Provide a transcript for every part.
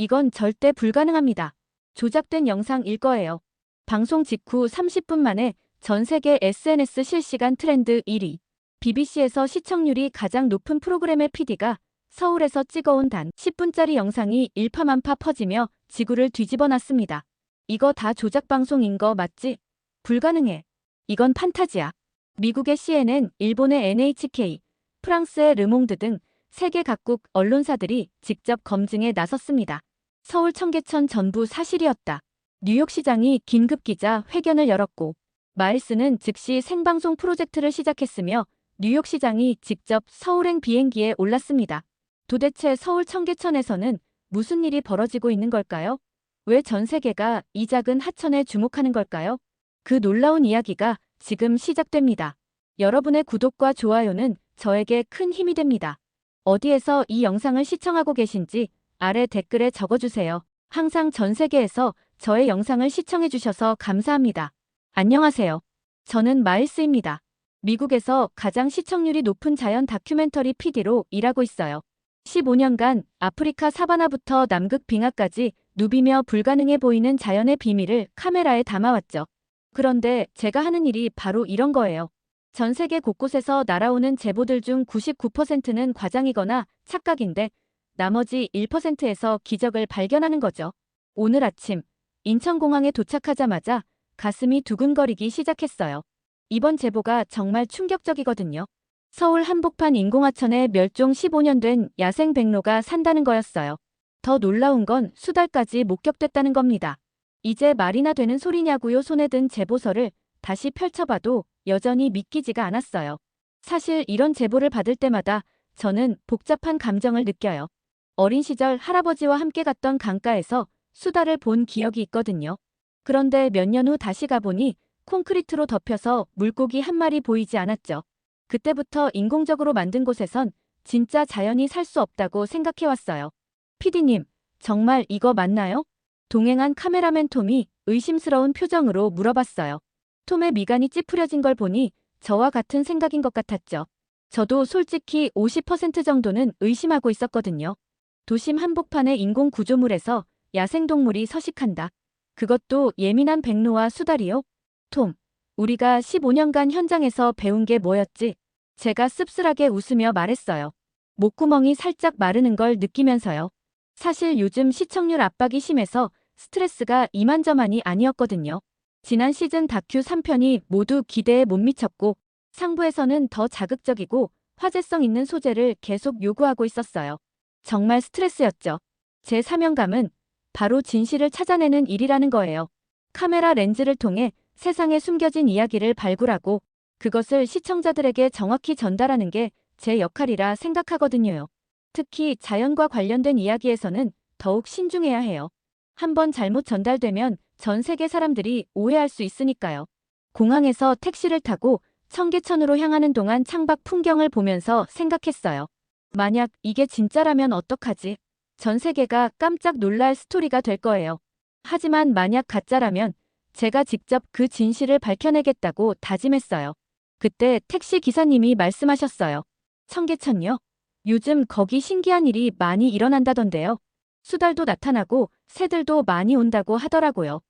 이건 절대 불가능합니다. 조작된 영상일 거예요. 방송 직후 30분 만에 전 세계 SNS 실시간 트렌드 1위. BBC에서 시청률이 가장 높은 프로그램의 PD가 서울에서 찍어온 단 10분짜리 영상이 일파만파 퍼지며 지구를 뒤집어 놨습니다. 이거 다 조작 방송인 거 맞지? 불가능해. 이건 판타지야. 미국의 CNN, 일본의 NHK, 프랑스의 르몽드 등 세계 각국 언론사들이 직접 검증에 나섰습니다. 서울 청계천 전부 사실이었다. 뉴욕시장이 긴급 기자 회견을 열었고 마일스는 즉시 생방송 프로젝트를 시작했으며 뉴욕시장이 직접 서울행 비행기에 올랐습니다. 도대체 서울 청계천에서는 무슨 일이 벌어지고 있는 걸까요? 왜 전 세계가 이 작은 하천에 주목하는 걸까요? 그 놀라운 이야기가 지금 시작됩니다. 여러분의 구독과 좋아요는 저에게 큰 힘이 됩니다. 어디에서 이 영상을 시청하고 계신지 아래 댓글에 적어주세요. 항상 전 세계에서 저의 영상을 시청해주셔서 감사합니다. 안녕하세요. 저는 마일스입니다. 미국에서 가장 시청률이 높은 자연 다큐멘터리 PD로 일하고 있어요. 15년간 아프리카 사바나부터 남극 빙하까지 누비며 불가능해 보이는 자연의 비밀을 카메라에 담아왔죠. 그런데 제가 하는 일이 바로 이런 거예요. 전 세계 곳곳에서 날아오는 제보들 중 99%는 과장이거나 착각인데 나머지 1%에서 기적을 발견하는 거죠. 오늘 아침 인천공항에 도착하자마자 가슴이 두근거리기 시작했어요. 이번 제보가 정말 충격적이거든요. 서울 한복판 인공하천에 멸종 15년 된 야생 백로가 산다는 거였어요. 더 놀라운 건 수달까지 목격됐다는 겁니다. 이제 말이나 되는 소리냐고요 손에 든 제보서를 다시 펼쳐봐도 여전히 믿기지가 않았어요. 사실 이런 제보를 받을 때마다 저는 복잡한 감정을 느껴요. 어린 시절 할아버지와 함께 갔던 강가에서 수달을 본 기억이 있거든요. 그런데 몇 년 후 다시 가보니 콘크리트로 덮여서 물고기 한 마리 보이지 않았죠. 그때부터 인공적으로 만든 곳에선 진짜 자연이 살 수 없다고 생각해왔어요. 피디님, 정말 이거 맞나요? 동행한 카메라맨 톰이 의심스러운 표정으로 물어봤어요. 톰의 미간이 찌푸려진 걸 보니 저와 같은 생각인 것 같았죠. 저도 솔직히 50% 정도는 의심하고 있었거든요. 도심 한복판의 인공 구조물에서 야생동물이 서식한다. 그것도 예민한 백로와 수달이요? 톰, 우리가 15년간 현장에서 배운 게 뭐였지? 제가 씁쓸하게 웃으며 말했어요. 목구멍이 살짝 마르는 걸 느끼면서요. 사실 요즘 시청률 압박이 심해서 스트레스가 이만저만이 아니었거든요. 지난 시즌 다큐 3편이 모두 기대에 못 미쳤고 상부에서는 더 자극적이고 화제성 있는 소재를 계속 요구하고 있었어요. 정말 스트레스였죠. 제 사명감은 바로 진실을 찾아내는 일이라는 거예요. 카메라 렌즈를 통해 세상에 숨겨진 이야기를 발굴하고 그것을 시청자들에게 정확히 전달하는 게 제 역할이라 생각하거든요. 특히 자연과 관련된 이야기에서는 더욱 신중해야 해요. 한번 잘못 전달되면 전 세계 사람들이 오해할 수 있으니까요. 공항에서 택시를 타고 청계천으로 향하는 동안 창밖 풍경을 보면서 생각했어요. 만약 이게 진짜라면 어떡하지? 전 세계가 깜짝 놀랄 스토리가 될 거예요. 하지만 만약 가짜라면 제가 직접 그 진실을 밝혀내겠다고 다짐했어요. 그때 택시 기사님이 말씀하셨어요. 청계천요? 요즘 거기 신기한 일이 많이 일어난다던데요. 수달도 나타나고 새들도 많이 온다고 하더라고요.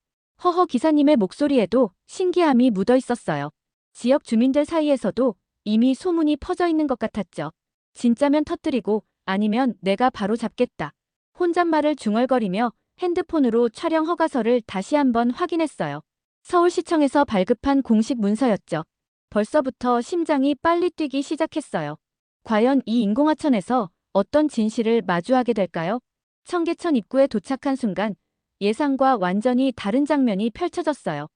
허허 기사님의 목소리에도 신기함이 묻어 있었어요. 지역 주민들 사이에서도 이미 소문이 퍼져 있는 것 같았죠. 진짜면 터뜨리고 아니면 내가 바로 잡겠다. 혼잣말을 중얼거리며 핸드폰으로 촬영 허가서를 다시 한번 확인했어요. 서울시청에서 발급한 공식 문서였죠. 벌써부터 심장이 빨리 뛰기 시작했어요. 과연 이 인공하천에서 어떤 진실을 마주하게 될까요? 청계천 입구에 도착한 순간 예상과 완전히 다른 장면이 펼쳐졌어요.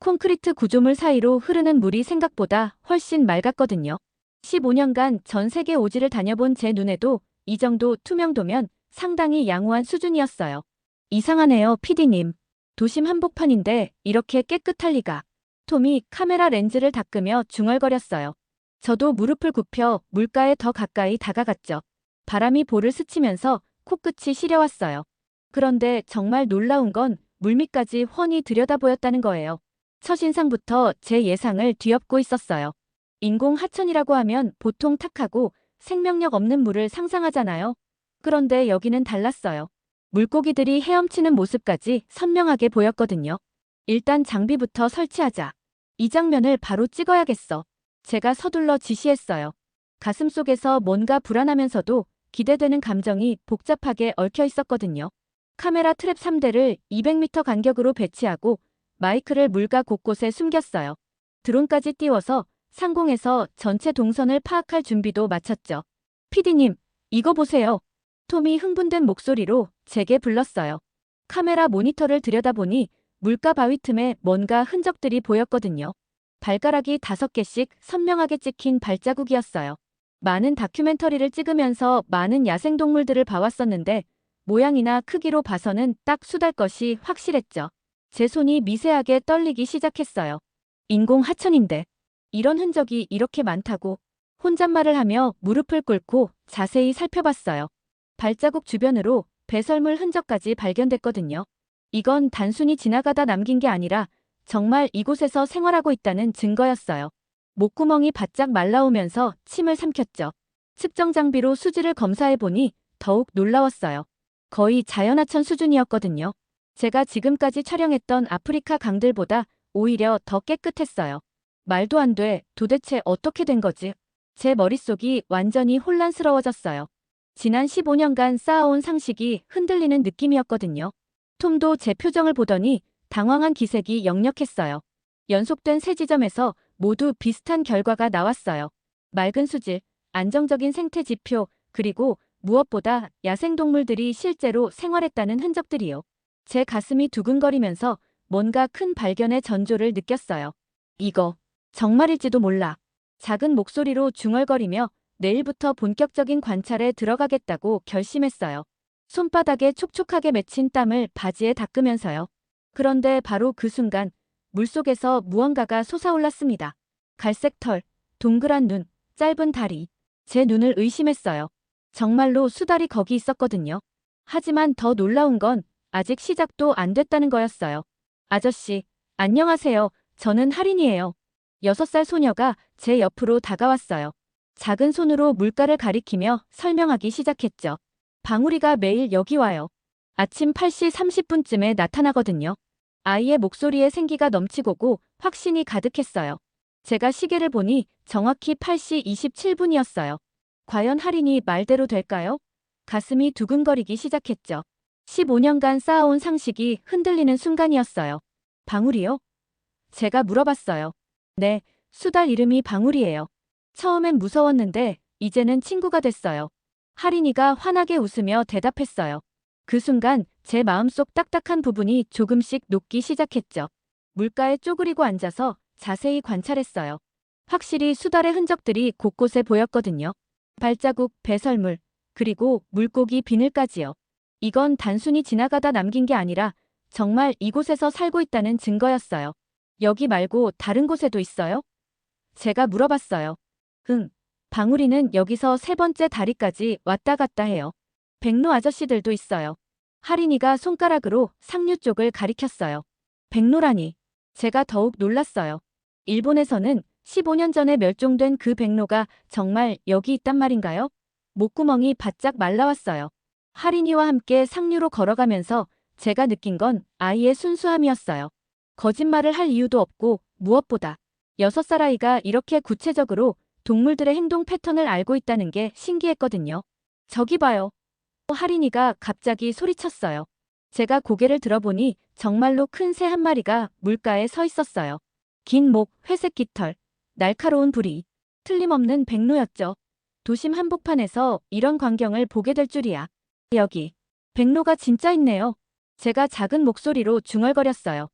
콘크리트 구조물 사이로 흐르는 물이 생각보다 훨씬 맑았거든요. 15년간 전 세계 오지를 다녀본 제 눈에도 이 정도 투명도면 상당히 양호한 수준이었어요. 이상하네요, 피디님. 도심 한복판인데 이렇게 깨끗할 리가. 톰이 카메라 렌즈를 닦으며 중얼거렸어요. 저도 무릎을 굽혀 물가에 더 가까이 다가갔죠. 바람이 볼을 스치면서 코끝이 시려왔어요. 그런데 정말 놀라운 건 물밑까지 훤히 들여다보였다는 거예요. 첫인상부터 제 예상을 뒤엎고 있었어요. 인공 하천이라고 하면 보통 탁하고 생명력 없는 물을 상상하잖아요. 그런데 여기는 달랐어요. 물고기들이 헤엄치는 모습까지 선명하게 보였거든요. 일단 장비부터 설치하자. 이 장면을 바로 찍어야겠어. 제가 서둘러 지시했어요. 가슴 속에서 뭔가 불안하면서도 기대되는 감정이 복잡하게 얽혀 있었거든요. 카메라 트랩 3대를 200m 간격으로 배치하고 마이크를 물가 곳곳에 숨겼어요. 드론까지 띄워서 상공에서 전체 동선을 파악할 준비도 마쳤죠. 피디님, 이거 보세요. 톰이 흥분된 목소리로 제게 불렀어요. 카메라 모니터를 들여다보니 물가 바위 틈에 뭔가 흔적들이 보였거든요. 발가락이 다섯 개씩 선명하게 찍힌 발자국이었어요. 많은 다큐멘터리를 찍으면서 많은 야생동물들을 봐왔었는데 모양이나 크기로 봐서는 딱 수달 것이 확실했죠. 제 손이 미세하게 떨리기 시작했어요. 인공 하천인데 이런 흔적이 이렇게 많다고 혼잣말을 하며 무릎을 꿇고 자세히 살펴봤어요. 발자국 주변으로 배설물 흔적까지 발견됐거든요. 이건 단순히 지나가다 남긴 게 아니라 정말 이곳에서 생활하고 있다는 증거였어요. 목구멍이 바짝 말라오면서 침을 삼켰죠. 측정 장비로 수질을 검사해보니 더욱 놀라웠어요. 거의 자연하천 수준이었거든요. 제가 지금까지 촬영했던 아프리카 강들보다 오히려 더 깨끗했어요. 말도 안 돼. 도대체 어떻게 된 거지? 제 머릿속이 완전히 혼란스러워졌어요. 지난 15년간 쌓아온 상식이 흔들리는 느낌이었거든요. 톰도 제 표정을 보더니 당황한 기색이 역력했어요. 연속된 세 지점에서 모두 비슷한 결과가 나왔어요. 맑은 수질, 안정적인 생태 지표, 그리고 무엇보다 야생동물들이 실제로 생활했다는 흔적들이요. 제 가슴이 두근거리면서 뭔가 큰 발견의 전조를 느꼈어요. 이거 정말일지도 몰라. 작은 목소리로 중얼거리며 내일부터 본격적인 관찰에 들어가겠다고 결심했어요. 손바닥에 촉촉하게 맺힌 땀을 바지에 닦으면서요. 그런데 바로 그 순간 물속에서 무언가가 솟아올랐습니다. 갈색 털, 동그란 눈, 짧은 다리. 제 눈을 의심했어요. 정말로 수달이 거기 있었거든요. 하지만 더 놀라운 건 아직 시작도 안 됐다는 거였어요. 아저씨, 안녕하세요. 저는 할인이에요. 6살 소녀가 제 옆으로 다가왔어요. 작은 손으로 물가를 가리키며 설명하기 시작했죠. 방울이가 매일 여기 와요. 아침 8시 30분쯤에 나타나거든요. 아이의 목소리에 생기가 넘치고고 확신이 가득했어요. 제가 시계를 보니 정확히 8시 27분이었어요. 과연 할인이 말대로 될까요? 가슴이 두근거리기 시작했죠. 15년간 쌓아온 상식이 흔들리는 순간이었어요. 방울이요? 제가 물어봤어요. 네, 수달 이름이 방울이에요. 처음엔 무서웠는데 이제는 친구가 됐어요. 할인이가 환하게 웃으며 대답했어요. 그 순간 제 마음속 딱딱한 부분이 조금씩 녹기 시작했죠. 물가에 쪼그리고 앉아서 자세히 관찰했어요. 확실히 수달의 흔적들이 곳곳에 보였거든요. 발자국, 배설물, 그리고 물고기 비늘까지요. 이건 단순히 지나가다 남긴 게 아니라 정말 이곳에서 살고 있다는 증거였어요. 여기 말고 다른 곳에도 있어요? 제가 물어봤어요. 응. 방울이는 여기서 세 번째 다리까지 왔다 갔다 해요. 백로 아저씨들도 있어요. 할인이가 손가락으로 상류 쪽을 가리켰어요. 백로라니. 제가 더욱 놀랐어요. 일본에서는 15년 전에 멸종된 그 백로가 정말 여기 있단 말인가요? 목구멍이 바짝 말라왔어요. 할인이와 함께 상류로 걸어가면서 제가 느낀 건 아이의 순수함이었어요. 거짓말을 할 이유도 없고 무엇보다 6살 아이가 이렇게 구체적으로 동물들의 행동 패턴을 알고 있다는 게 신기했거든요. 저기 봐요. 할인이가 갑자기 소리쳤어요. 제가 고개를 들어보니 정말로 큰 새 한 마리가 물가에 서 있었어요. 긴 목, 회색 깃털, 날카로운 부리. 틀림없는 백로였죠. 도심 한복판에서 이런 광경을 보게 될 줄이야. 여기. 백로가 진짜 있네요. 제가 작은 목소리로 중얼거렸어요.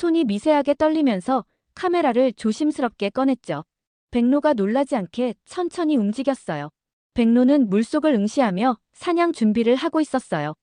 손이 미세하게 떨리면서 카메라를 조심스럽게 꺼냈죠. 백로가 놀라지 않게 천천히 움직였어요. 백로는 물속을 응시하며 사냥 준비를 하고 있었어요.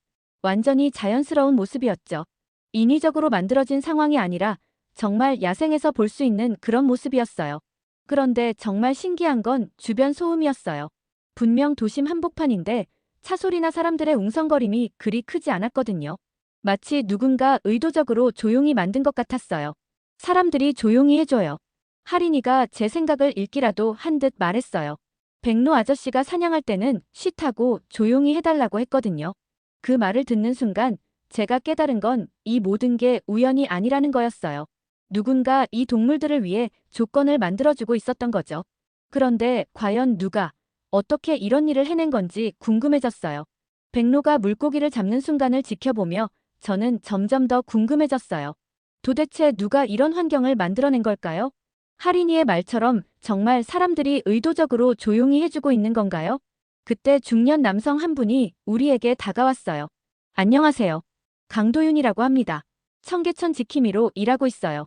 완전히 자연스러운 모습이었죠. 인위적으로 만들어진 상황이 아니라 정말 야생에서 볼 수 있는 그런 모습이었어요. 그런데 정말 신기한 건 주변 소음이었어요. 분명 도심 한복판인데 차 소리나 사람들의 웅성거림이 그리 크지 않았거든요. 마치 누군가 의도적으로 조용히 만든 것 같았어요. 사람들이 조용히 해줘요. 할인이가 제 생각을 읽기라도 한 듯 말했어요. 백로 아저씨가 사냥할 때는 쉿하고 조용히 해달라고 했거든요. 그 말을 듣는 순간 제가 깨달은 건 이 모든 게 우연이 아니라는 거였어요. 누군가 이 동물들을 위해 조건을 만들어주고 있었던 거죠. 그런데 과연 누가 어떻게 이런 일을 해낸 건지 궁금해졌어요. 백로가 물고기를 잡는 순간을 지켜보며 저는 점점 더 궁금해졌어요. 도대체 누가 이런 환경을 만들어낸 걸까요? 하린이의 말처럼 정말 사람들이 의도적으로 조용히 해주고 있는 건가요? 그때 중년 남성 한 분이 우리에게 다가왔어요. 안녕하세요. 강도윤이라고 합니다. 청계천 지킴이로 일하고 있어요.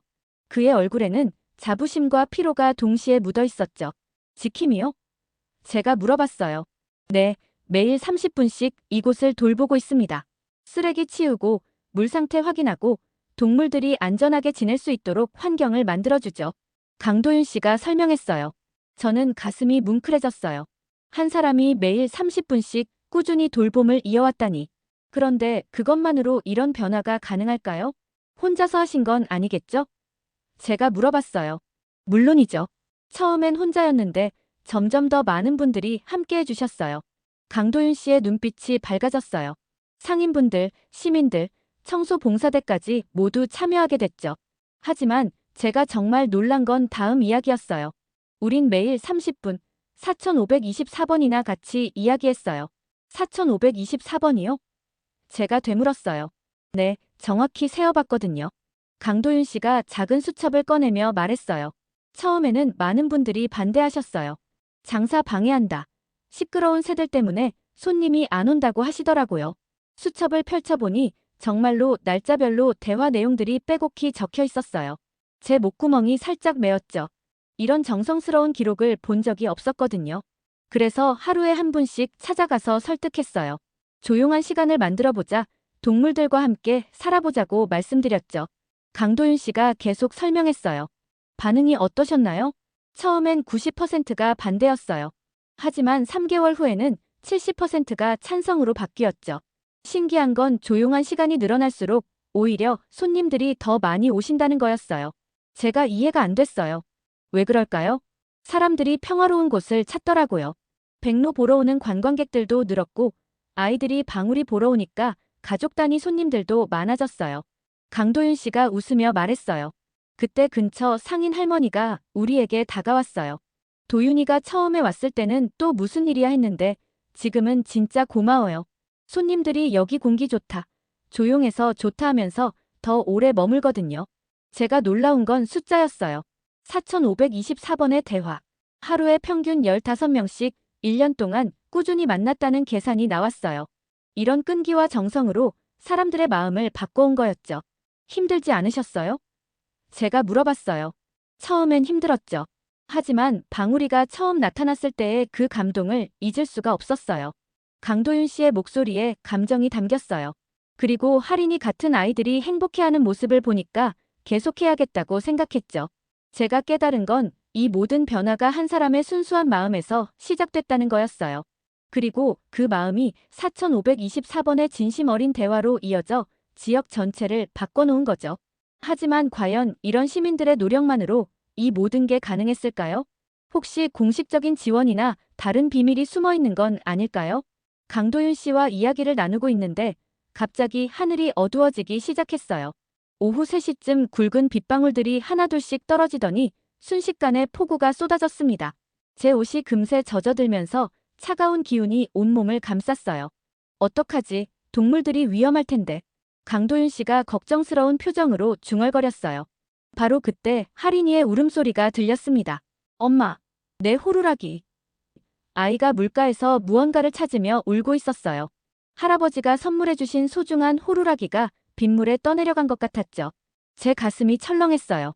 그의 얼굴에는 자부심과 피로가 동시에 묻어 있었죠. 지킴이요? 제가 물어봤어요. 네, 매일 30분씩 이곳을 돌보고 있습니다. 쓰레기 치우고 물 상태 확인하고 동물들이 안전하게 지낼 수 있도록 환경을 만들어주죠. 강도윤 씨가 설명했어요. 저는 가슴이 뭉클해졌어요. 한 사람이 매일 30분씩 꾸준히 돌봄을 이어왔다니. 그런데 그것만으로 이런 변화가 가능할까요? 혼자서 하신 건 아니겠죠? 제가 물어봤어요. 물론이죠. 처음엔 혼자였는데 점점 더 많은 분들이 함께 해주셨어요. 강도윤 씨의 눈빛이 밝아졌어요. 상인분들, 시민들, 청소 봉사대까지 모두 참여하게 됐죠. 하지만 제가 정말 놀란 건 다음 이야기였어요. 우린 매일 30분, 4524번이나 같이 이야기했어요. 4524번이요? 제가 되물었어요. 네, 정확히 세어봤거든요. 강도윤 씨가 작은 수첩을 꺼내며 말했어요. 처음에는 많은 분들이 반대하셨어요. 장사 방해한다. 시끄러운 새들 때문에 손님이 안 온다고 하시더라고요. 수첩을 펼쳐보니 정말로 날짜별로 대화 내용들이 빼곡히 적혀 있었어요. 제 목구멍이 살짝 메었죠. 이런 정성스러운 기록을 본 적이 없었거든요. 그래서 하루에 한 분씩 찾아가서 설득했어요. 조용한 시간을 만들어보자. 동물들과 함께 살아보자고 말씀드렸죠. 강도윤 씨가 계속 설명했어요. 반응이 어떠셨나요? 처음엔 90%가 반대였어요. 하지만 3개월 후에는 70%가 찬성으로 바뀌었죠. 신기한 건 조용한 시간이 늘어날수록 오히려 손님들이 더 많이 오신다는 거였어요. 제가 이해가 안 됐어요. 왜 그럴까요? 사람들이 평화로운 곳을 찾더라고요. 백로 보러 오는 관광객들도 늘었고 아이들이 방울이 보러 오니까 가족 단위 손님들도 많아졌어요. 강도윤 씨가 웃으며 말했어요. 그때 근처 상인 할머니가 우리에게 다가왔어요. 도윤이가 처음에 왔을 때는 또 무슨 일이야 했는데 지금은 진짜 고마워요. 손님들이 여기 공기 좋다. 조용해서 좋다 하면서 더 오래 머물거든요. 제가 놀라운 건 숫자였어요. 4524번의 대화. 하루에 평균 15명씩 1년 동안 꾸준히 만났다는 계산이 나왔어요. 이런 끈기와 정성으로 사람들의 마음을 바꿔온 거였죠. 힘들지 않으셨어요? 제가 물어봤어요. 처음엔 힘들었죠. 하지만 방울이가 처음 나타났을 때의 그 감동을 잊을 수가 없었어요. 강도윤 씨의 목소리에 감정이 담겼어요. 그리고 할인이 같은 아이들이 행복해하는 모습을 보니까 계속해야겠다고 생각했죠. 제가 깨달은 건 이 모든 변화가 한 사람의 순수한 마음에서 시작됐다는 거였어요. 그리고 그 마음이 4524번의 진심 어린 대화로 이어져 지역 전체를 바꿔놓은 거죠. 하지만 과연 이런 시민들의 노력만으로 이 모든 게 가능했을까요? 혹시 공식적인 지원이나 다른 비밀이 숨어 있는 건 아닐까요? 강도윤 씨와 이야기를 나누고 있는데 갑자기 하늘이 어두워지기 시작했어요. 오후 3시쯤 굵은 빗방울들이 하나둘씩 떨어지더니 순식간에 폭우가 쏟아졌습니다. 제 옷이 금세 젖어들면서 차가운 기운이 온몸을 감쌌어요. 어떡하지? 동물들이 위험할 텐데. 강도윤 씨가 걱정스러운 표정으로 중얼거렸어요. 바로 그때 할인이의 울음소리가 들렸습니다. 엄마, 내 호루라기. 아이가 물가에서 무언가를 찾으며 울고 있었어요. 할아버지가 선물해주신 소중한 호루라기가 빗물에 떠내려간 것 같았죠. 제 가슴이 철렁했어요.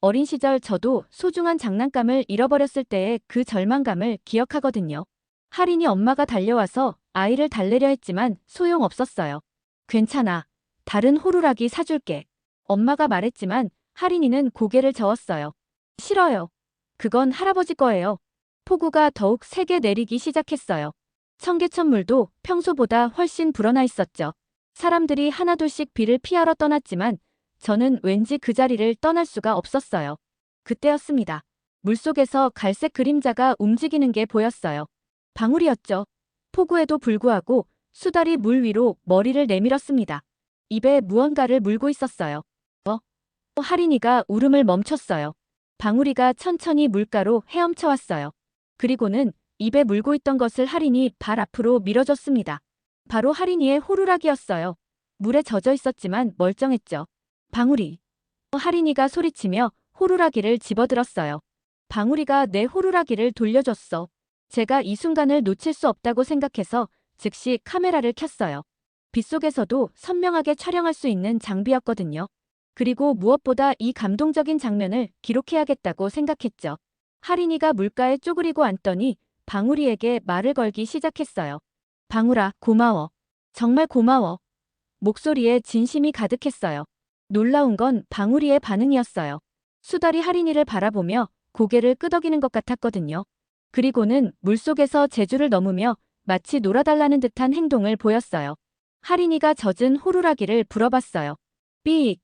어린 시절 저도 소중한 장난감을 잃어버렸을 때의 그 절망감을 기억하거든요. 할인이 엄마가 달려와서 아이를 달래려 했지만 소용없었어요. 괜찮아. 다른 호루라기 사줄게. 엄마가 말했지만 할인이는 고개를 저었어요. 싫어요. 그건 할아버지 거예요. 폭우가 더욱 세게 내리기 시작했어요. 청계천물도 평소보다 훨씬 불어나 있었죠. 사람들이 하나둘씩 비를 피하러 떠났지만 저는 왠지 그 자리를 떠날 수가 없었어요. 그때였습니다. 물속에서 갈색 그림자가 움직이는 게 보였어요. 방울이었죠. 폭우에도 불구하고 수달이 물 위로 머리를 내밀었습니다. 입에 무언가를 물고 있었어요. 어? 하린이가 울음을 멈췄어요. 방울이가 천천히 물가로 헤엄쳐 왔어요. 그리고는 입에 물고 있던 것을 하린이 발 앞으로 밀어줬습니다. 바로 하린이의 호루라기였어요. 물에 젖어 있었지만 멀쩡했죠. 방울이. 하린이가 소리치며 호루라기를 집어들었어요. 방울이가 내 호루라기를 돌려줬어. 제가 이 순간을 놓칠 수 없다고 생각해서 즉시 카메라를 켰어요. 빗속에서도 선명하게 촬영할 수 있는 장비였거든요. 그리고 무엇보다 이 감동적인 장면을 기록해야겠다고 생각했죠. 하린이가 물가에 쪼그리고 앉더니 방울이에게 말을 걸기 시작했어요. 방울아, 고마워. 정말 고마워. 목소리에 진심이 가득했어요. 놀라운 건 방울이의 반응이었어요. 수달이 하린이를 바라보며 고개를 끄덕이는 것 같았거든요. 그리고는 물속에서 제주를 넘으며 마치 놀아달라는 듯한 행동을 보였어요. 하린이가 젖은 호루라기를 불어봤어요. 삐익.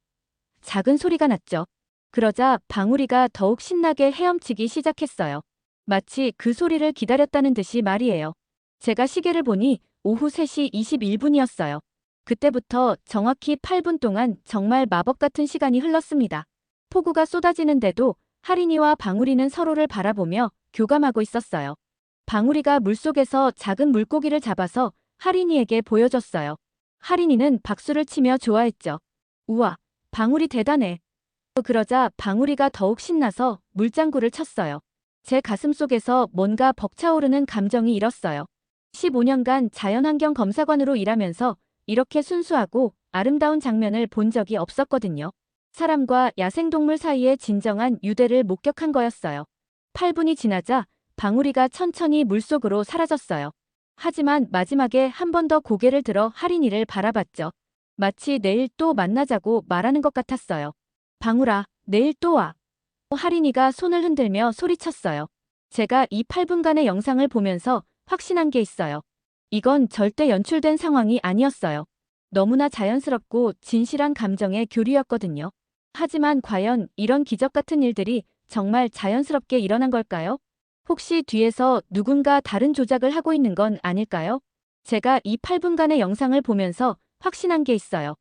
작은 소리가 났죠. 그러자 방울이가 더욱 신나게 헤엄치기 시작했어요. 마치 그 소리를 기다렸다는 듯이 말이에요. 제가 시계를 보니 오후 3시 21분이었어요. 그때부터 정확히 8분 동안 정말 마법 같은 시간이 흘렀습니다. 폭우가 쏟아지는데도 하린이와 방울이는 서로를 바라보며 교감하고 있었어요. 방울이가 물속에서 작은 물고기를 잡아서 하린이에게 보여줬어요. 하린이는 박수를 치며 좋아했죠. 우와, 방울이 대단해. 그러자 방울이가 더욱 신나서 물장구를 쳤어요. 제 가슴 속에서 뭔가 벅차오르는 감정이 일었어요. 15년간 자연환경 검사관으로 일하면서 이렇게 순수하고 아름다운 장면을 본 적이 없었거든요. 사람과 야생동물 사이의 진정한 유대를 목격한 거였어요. 8분이 지나자 방울이가 천천히 물속으로 사라졌어요. 하지만 마지막에 한 번 더 고개를 들어 하린이를 바라봤죠. 마치 내일 또 만나자고 말하는 것 같았어요. 방울아, 내일 또 와. 하린이가 손을 흔들며 소리쳤어요. 제가 이 8분간의 영상을 보면서 확신한 게 있어요. 이건 절대 연출된 상황이 아니었어요. 너무나 자연스럽고 진실한 감정의 교류였거든요. 하지만 과연 이런 기적 같은 일들이 정말 자연스럽게 일어난 걸까요? 혹시 뒤에서 누군가 다른 조작을 하고 있는 건 아닐까요? 제가 이 8분간의 영상을 보면서 확신한 게 있어요.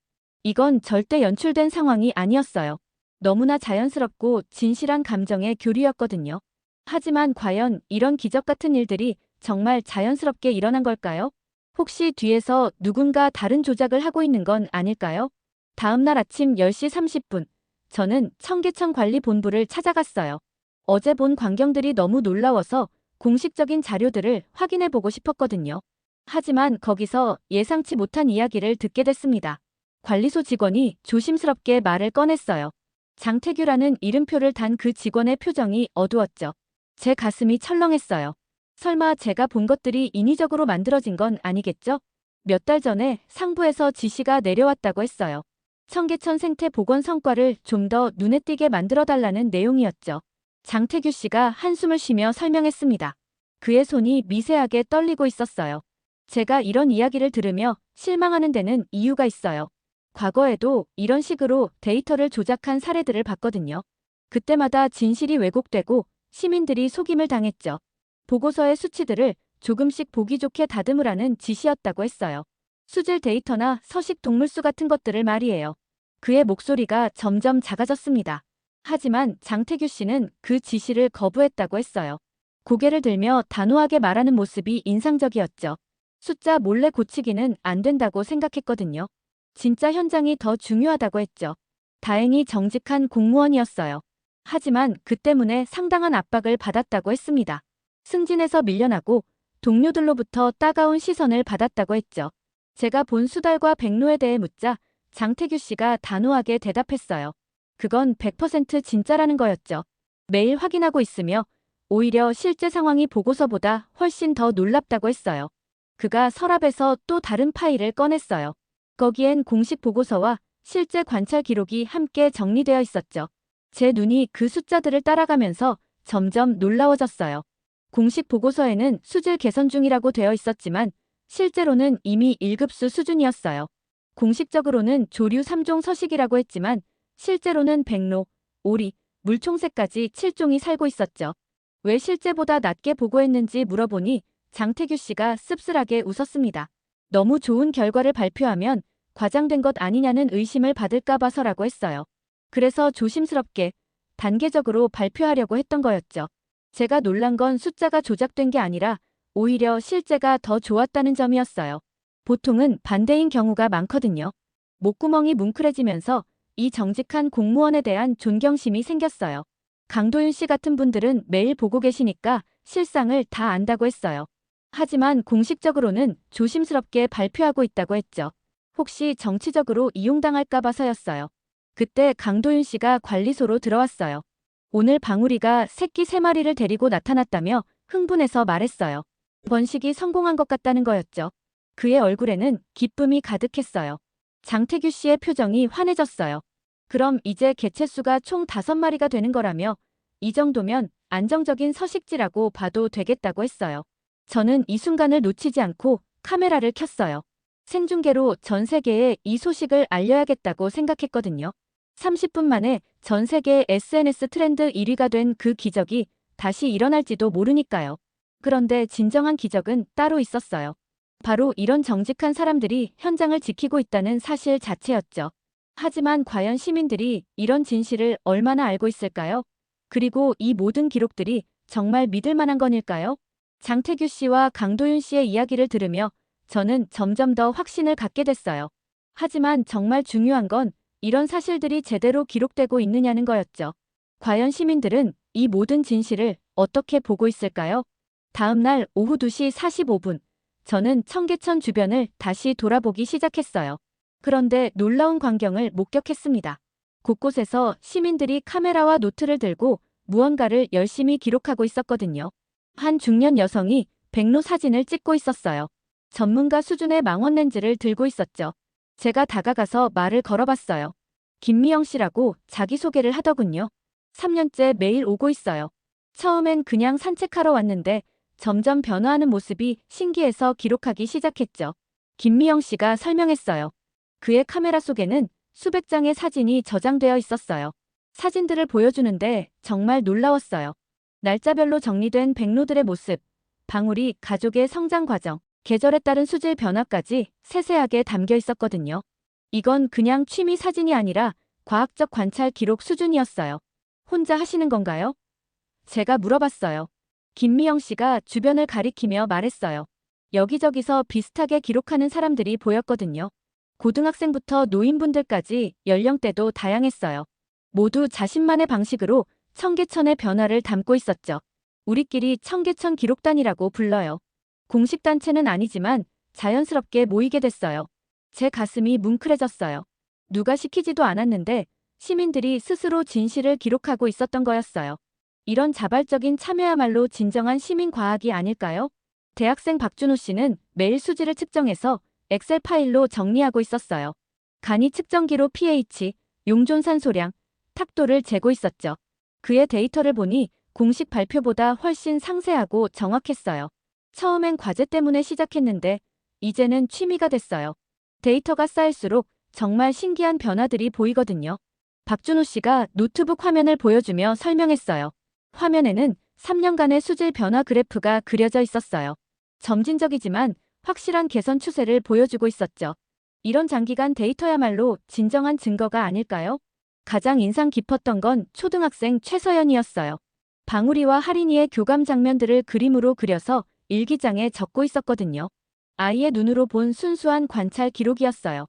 이건 절대 연출된 상황이 아니었어요. 너무나 자연스럽고 진실한 감정의 교류였거든요. 하지만 과연 이런 기적 같은 일들이 정말 자연스럽게 일어난 걸까요? 혹시 뒤에서 누군가 다른 조작을 하고 있는 건 아닐까요? 다음 날 아침 10시 30분, 저는 청계천 관리본부를 찾아갔어요. 어제 본 광경들이 너무 놀라워서 공식적인 자료들을 확인해 보고 싶었거든요. 하지만 거기서 예상치 못한 이야기를 듣게 됐습니다. 관리소 직원이 조심스럽게 말을 꺼냈어요. 장태규라는 이름표를 단 그 직원의 표정이 어두웠죠. 제 가슴이 철렁했어요. 설마 제가 본 것들이 인위적으로 만들어진 건 아니겠죠? 몇 달 전에 상부에서 지시가 내려왔다고 했어요. 청계천 생태 복원 성과를 좀 더 눈에 띄게 만들어 달라는 내용이었죠. 장태규 씨가 한숨을 쉬며 설명했습니다. 그의 손이 미세하게 떨리고 있었어요. 제가 이런 이야기를 들으며 실망하는 데는 이유가 있어요. 과거에도 이런 식으로 데이터를 조작한 사례들을 봤거든요. 그때마다 진실이 왜곡되고 시민들이 속임을 당했죠. 보고서의 수치들을 조금씩 보기 좋게 다듬으라는 지시였다고 했어요. 수질 데이터나 서식 동물수 같은 것들을 말이에요. 그의 목소리가 점점 작아졌습니다. 하지만 장태규 씨는 그 지시를 거부했다고 했어요. 고개를 들며 단호하게 말하는 모습이 인상적이었죠. 숫자 몰래 고치기는 안 된다고 생각했거든요. 진짜 현장이 더 중요하다고 했죠. 다행히 정직한 공무원이었어요. 하지만 그 때문에 상당한 압박을 받았다고 했습니다. 승진에서 밀려나고 동료들로부터 따가운 시선을 받았다고 했죠. 제가 본 수달과 백로에 대해 묻자 장태규 씨가 단호하게 대답했어요. 그건 100% 진짜라는 거였죠. 매일 확인하고 있으며 오히려 실제 상황이 보고서보다 훨씬 더 놀랍다고 했어요. 그가 서랍에서 또 다른 파일을 꺼냈어요. 거기엔 공식 보고서와 실제 관찰 기록이 함께 정리되어 있었죠. 제 눈이 그 숫자들을 따라가면서 점점 놀라워졌어요. 공식 보고서에는 수질 개선 중이라고 되어 있었지만 실제로는 이미 1급수 수준이었어요. 공식적으로는 조류 3종 서식이라고 했지만 실제로는 백로, 오리, 물총새까지 7종이 살고 있었죠. 왜 실제보다 낮게 보고했는지 물어보니 장태규 씨가 씁쓸하게 웃었습니다. 너무 좋은 결과를 발표하면 과장된 것 아니냐는 의심을 받을까 봐서라고 했어요. 그래서 조심스럽게 단계적으로 발표하려고 했던 거였죠. 제가 놀란 건 숫자가 조작된 게 아니라 오히려 실제가 더 좋았다는 점이었어요. 보통은 반대인 경우가 많거든요. 목구멍이 뭉클해지면서 이 정직한 공무원에 대한 존경심이 생겼어요. 강도윤 씨 같은 분들은 매일 보고 계시니까 실상을 다 안다고 했어요. 하지만 공식적으로는 조심스럽게 발표하고 있다고 했죠. 혹시 정치적으로 이용당할까 봐서였어요. 그때 강도윤 씨가 관리소로 들어왔어요. 오늘 방울이가 새끼 세 마리를 데리고 나타났다며 흥분해서 말했어요. 번식이 성공한 것 같다는 거였죠. 그의 얼굴에는 기쁨이 가득했어요. 장태규 씨의 표정이 환해졌어요. 그럼 이제 개체수가 총 다섯 마리가 되는 거라며 이 정도면 안정적인 서식지라고 봐도 되겠다고 했어요. 저는 이 순간을 놓치지 않고 카메라를 켰어요. 생중계로 전 세계에 이 소식을 알려야겠다고 생각했거든요. 30분 만에 전 세계 SNS 트렌드 1위가 된 그 기적이 다시 일어날지도 모르니까요. 그런데 진정한 기적은 따로 있었어요. 바로 이런 정직한 사람들이 현장을 지키고 있다는 사실 자체였죠. 하지만 과연 시민들이 이런 진실을 얼마나 알고 있을까요? 그리고 이 모든 기록들이 정말 믿을 만한 건일까요? 장태규 씨와 강도윤 씨의 이야기를 들으며 저는 점점 더 확신을 갖게 됐어요. 하지만 정말 중요한 건 이런 사실들이 제대로 기록되고 있느냐는 거였죠. 과연 시민들은 이 모든 진실을 어떻게 보고 있을까요? 다음 날 오후 2시 45분, 저는 청계천 주변을 다시 돌아보기 시작했어요. 그런데 놀라운 광경을 목격했습니다. 곳곳에서 시민들이 카메라와 노트를 들고 무언가를 열심히 기록하고 있었거든요. 한 중년 여성이 백로 사진을 찍고 있었어요. 전문가 수준의 망원 렌즈를 들고 있었죠. 제가 다가가서 말을 걸어봤어요. 김미영 씨라고 자기소개를 하더군요. 3년째 매일 오고 있어요. 처음엔 그냥 산책하러 왔는데 점점 변화하는 모습이 신기해서 기록하기 시작했죠. 김미영 씨가 설명했어요. 그의 카메라 속에는 수백 장의 사진이 저장되어 있었어요. 사진들을 보여주는데 정말 놀라웠어요. 날짜별로 정리된 백로들의 모습, 방울이 가족의 성장 과정, 계절에 따른 수질 변화까지 세세하게 담겨 있었거든요. 이건 그냥 취미 사진이 아니라 과학적 관찰 기록 수준이었어요. 혼자 하시는 건가요? 제가 물어봤어요. 김미영 씨가 주변을 가리키며 말했어요. 여기저기서 비슷하게 기록하는 사람들이 보였거든요. 고등학생부터 노인분들까지 연령대도 다양했어요. 모두 자신만의 방식으로 청계천의 변화를 담고 있었죠. 우리끼리 청계천 기록단이라고 불러요. 공식 단체는 아니지만 자연스럽게 모이게 됐어요. 제 가슴이 뭉클해졌어요. 누가 시키지도 않았는데 시민들이 스스로 진실을 기록하고 있었던 거였어요. 이런 자발적인 참여야말로 진정한 시민 과학이 아닐까요? 대학생 박준호 씨는 매일 수지를 측정해서 엑셀 파일로 정리하고 있었어요. 간이 측정기로 pH, 용존산 소량, 탁도를 재고 있었죠. 그의 데이터를 보니 공식 발표보다 훨씬 상세하고 정확했어요. 처음엔 과제 때문에 시작했는데 이제는 취미가 됐어요. 데이터가 쌓일수록 정말 신기한 변화들이 보이거든요. 박준호 씨가 노트북 화면을 보여주며 설명했어요. 화면에는 3년간의 수질 변화 그래프가 그려져 있었어요. 점진적이지만 확실한 개선 추세를 보여주고 있었죠. 이런 장기간 데이터야말로 진정한 증거가 아닐까요? 가장 인상 깊었던 건 초등학생 최서연이었어요. 방울이와 하린이의 교감 장면들을 그림으로 그려서 일기장에 적고 있었거든요. 아이의 눈으로 본 순수한 관찰 기록이었어요.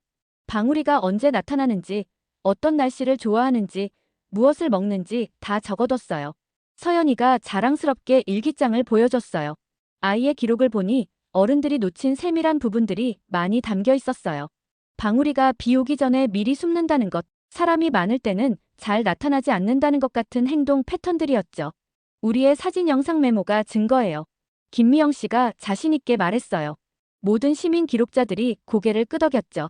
방울이가 언제 나타나는지, 어떤 날씨를 좋아하는지, 무엇을 먹는지 다 적어뒀어요. 서연이가 자랑스럽게 일기장을 보여줬어요. 아이의 기록을 보니 어른들이 놓친 세밀한 부분들이 많이 담겨 있었어요. 방울이가 비 오기 전에 미리 숨는다는 것, 사람이 많을 때는 잘 나타나지 않는다는 것 같은 행동 패턴들이었죠. 우리의 사진 영상 메모가 증거예요. 김미영 씨가 자신있게 말했어요. 모든 시민 기록자들이 고개를 끄덕였죠.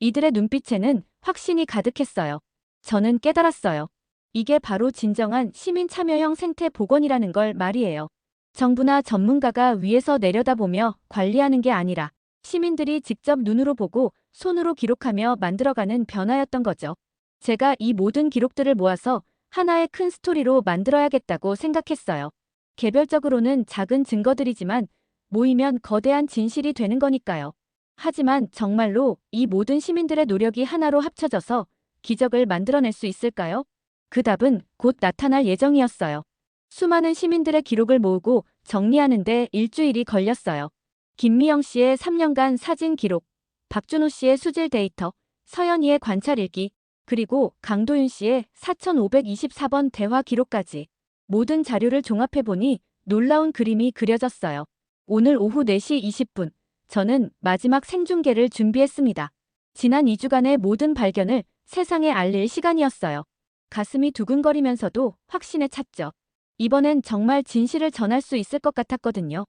이들의 눈빛에는 확신이 가득했어요. 저는 깨달았어요. 이게 바로 진정한 시민 참여형 생태 복원이라는 걸 말이에요. 정부나 전문가가 위에서 내려다보며 관리하는 게 아니라 시민들이 직접 눈으로 보고 손으로 기록하며 만들어가는 변화였던 거죠. 제가 이 모든 기록들을 모아서 하나의 큰 스토리로 만들어야겠다고 생각했어요. 개별적으로는 작은 증거들이지만 모이면 거대한 진실이 되는 거니까요. 하지만 정말로 이 모든 시민들의 노력이 하나로 합쳐져서 기적을 만들어낼 수 있을까요? 그 답은 곧 나타날 예정이었어요. 수많은 시민들의 기록을 모으고 정리하는데 일주일이 걸렸어요. 김미영 씨의 3년간 사진 기록, 박준호 씨의 수질 데이터, 서연이의 관찰 일기, 그리고 강도윤 씨의 4524번 대화 기록까지 모든 자료를 종합해보니 놀라운 그림이 그려졌어요. 오늘 오후 4시 20분, 저는 마지막 생중계를 준비했습니다. 지난 2주간의 모든 발견을 세상에 알릴 시간이었어요. 가슴이 두근거리면서도 확신에 찼죠. 이번엔 정말 진실을 전할 수 있을 것 같았거든요.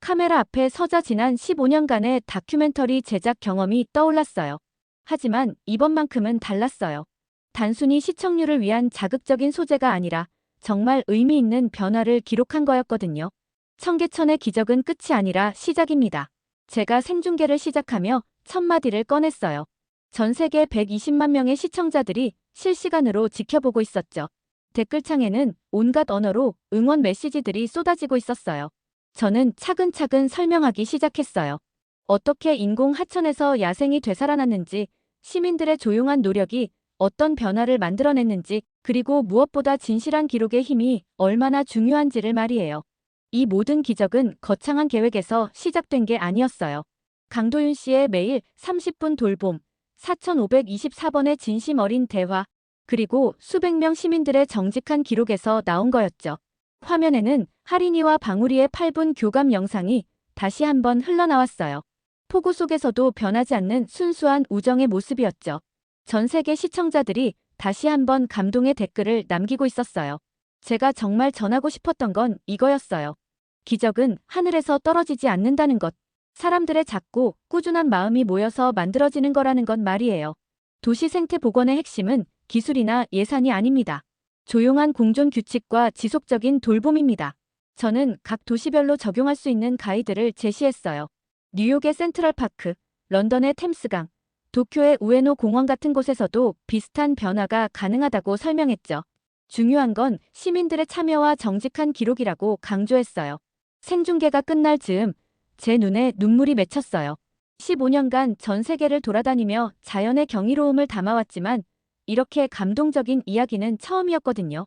카메라 앞에 서자 지난 15년간의 다큐멘터리 제작 경험이 떠올랐어요. 하지만 이번만큼은 달랐어요. 단순히 시청률을 위한 자극적인 소재가 아니라 정말 의미 있는 변화를 기록한 거였거든요. 청계천의 기적은 끝이 아니라 시작입니다. 제가 생중계를 시작하며 첫 마디를 꺼냈어요. 전 세계 120만 명의 시청자들이 실시간으로 지켜보고 있었죠. 댓글창에는 온갖 언어로 응원 메시지들이 쏟아지고 있었어요. 저는 차근차근 설명하기 시작했어요. 어떻게 인공 하천에서 야생이 되살아났는지, 시민들의 조용한 노력이 어떤 변화를 만들어냈는지, 그리고 무엇보다 진실한 기록의 힘이 얼마나 중요한지를 말이에요. 이 모든 기적은 거창한 계획에서 시작된 게 아니었어요. 강도윤 씨의 매일 30분 돌봄, 4524번의 진심 어린 대화, 그리고 수백 명 시민들의 정직한 기록에서 나온 거였죠. 화면에는 하린이와 방울이의 8분 교감 영상이 다시 한번 흘러나왔어요. 폭우 속에서도 변하지 않는 순수한 우정의 모습이었죠. 전 세계 시청자들이 다시 한번 감동의 댓글을 남기고 있었어요. 제가 정말 전하고 싶었던 건 이거였어요. 기적은 하늘에서 떨어지지 않는다는 것. 사람들의 작고 꾸준한 마음이 모여서 만들어지는 거라는 건 말이에요. 도시 생태 복원의 핵심은 기술이나 예산이 아닙니다. 조용한 공존 규칙과 지속적인 돌봄입니다. 저는 각 도시별로 적용할 수 있는 가이드를 제시했어요. 뉴욕의 센트럴파크, 런던의 템스강, 도쿄의 우에노 공원 같은 곳에서도 비슷한 변화가 가능하다고 설명했죠. 중요한 건 시민들의 참여와 정직한 기록이라고 강조했어요. 생중계가 끝날 즈음 제 눈에 눈물이 맺혔어요. 15년간 전 세계를 돌아다니며 자연의 경이로움을 담아왔지만 이렇게 감동적인 이야기는 처음이었거든요.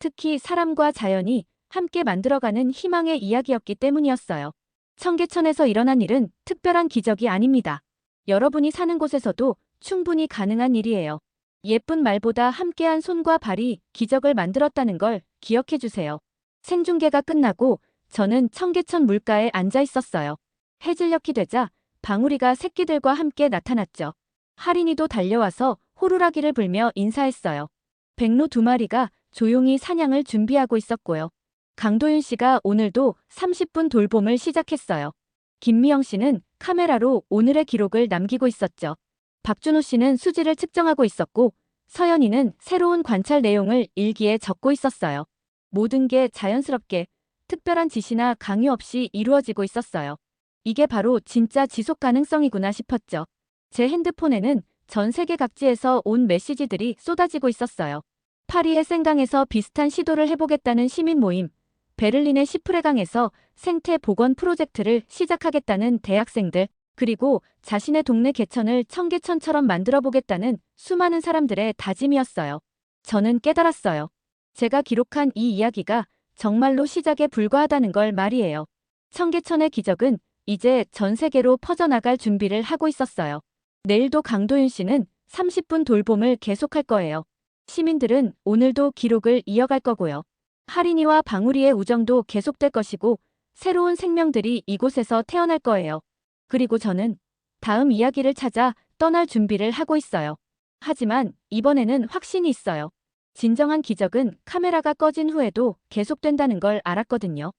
특히 사람과 자연이 함께 만들어가는 희망의 이야기였기 때문이었어요. 청계천에서 일어난 일은 특별한 기적이 아닙니다. 여러분이 사는 곳에서도 충분히 가능한 일이에요. 예쁜 말보다 함께한 손과 발이 기적을 만들었다는 걸 기억해 주세요. 생중계가 끝나고 저는 청계천 물가에 앉아 있었어요. 해질녘이 되자 방울이가 새끼들과 함께 나타났죠. 하린이도 달려와서 호루라기를 불며 인사했어요. 백로 두 마리가 조용히 사냥을 준비하고 있었고요. 강도윤 씨가 오늘도 30분 돌봄을 시작했어요. 김미영 씨는 카메라로 오늘의 기록을 남기고 있었죠. 박준호 씨는 수지를 측정하고 있었고 서연이는 새로운 관찰 내용을 일기에 적고 있었어요. 모든 게 자연스럽게 특별한 지시나 강요 없이 이루어지고 있었어요. 이게 바로 진짜 지속 가능성이구나 싶었죠. 제 핸드폰에는 전 세계 각지에서 온 메시지들이 쏟아지고 있었어요. 파리의 생강에서 비슷한 시도를 해보겠다는 시민 모임, 베를린의 시프레강에서 생태 복원 프로젝트를 시작하겠다는 대학생들, 그리고 자신의 동네 개천을 청계천처럼 만들어 보겠다는 수많은 사람들의 다짐이었어요. 저는 깨달았어요. 제가 기록한 이 이야기가 정말로 시작에 불과하다는 걸 말이에요. 청계천의 기적은 이제 전 세계로 퍼져나갈 준비를 하고 있었어요. 내일도 강도윤 씨는 30분 돌봄을 계속할 거예요. 시민들은 오늘도 기록을 이어갈 거고요. 하린이와 방울이의 우정도 계속될 것이고 새로운 생명들이 이곳에서 태어날 거예요. 그리고 저는 다음 이야기를 찾아 떠날 준비를 하고 있어요. 하지만 이번에는 확신이 있어요. 진정한 기적은 카메라가 꺼진 후에도 계속된다는 걸 알았거든요.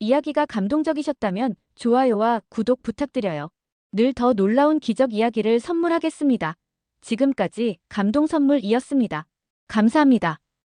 이야기가 감동적이셨다면 좋아요와 구독 부탁드려요. 늘 더 놀라운 기적 이야기를 선물하겠습니다. 지금까지 감동 선물이었습니다. 감사합니다.